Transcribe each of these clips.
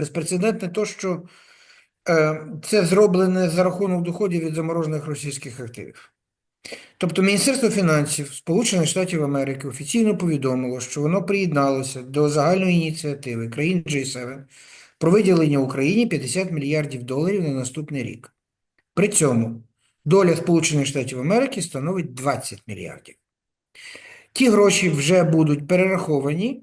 безпрецедентне то, що е, це зроблене за рахунок доходів від заморожених російських активів. Тобто Міністерство фінансів Сполучених Штатів Америки офіційно повідомило, що воно приєдналося до загальної ініціативи країн G7 про виділення Україні 50 мільярдів доларів на наступний рік. При цьому доля Сполучених Штатів Америки становить 20 мільярдів. Ті гроші вже будуть перераховані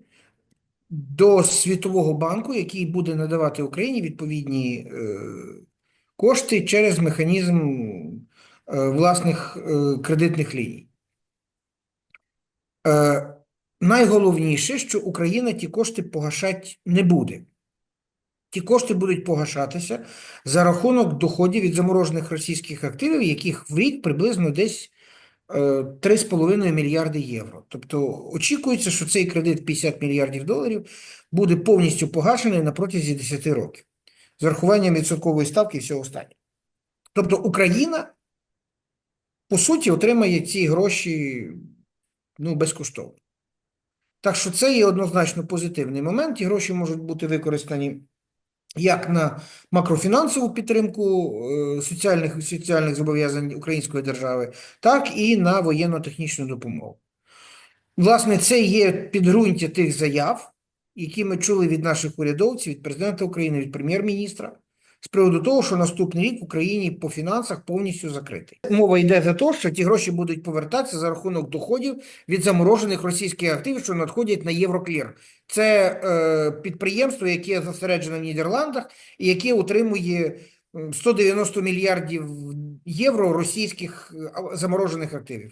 до Світового банку, який буде надавати Україні відповідні е, кошти через механізм е, власних е, кредитних ліній. Найголовніше, що Україна ті кошти погашати не буде. Ті кошти будуть погашатися за рахунок доходів від заморожених російських активів, яких в рік приблизно десь 3,5 мільярди євро. Тобто очікується, що цей кредит 50 мільярдів доларів буде повністю погашений на протязі 10 років з урахуванням відсоткової ставки і всього останнього. Тобто Україна, по суті, отримає ці гроші ну, безкоштовно. Так що це є однозначно позитивний момент. Ті гроші можуть бути використані як на макрофінансову підтримку е, соціальних, соціальних зобов'язань української держави, так і на воєнно-технічну допомогу. Власне, це є підґрунтя тих заяв, які ми чули від наших урядовців, від президента України, від прем'єр-міністра, з приводу того, що наступний рік в Україні по фінансах повністю закритий. Мова йде за те, що ті гроші будуть повертатися за рахунок доходів від заморожених російських активів, що надходять на Євроклір. Це е, підприємство, яке зосереджене в Нідерландах і яке утримує м, 190 мільярдів євро російських е, заморожених активів.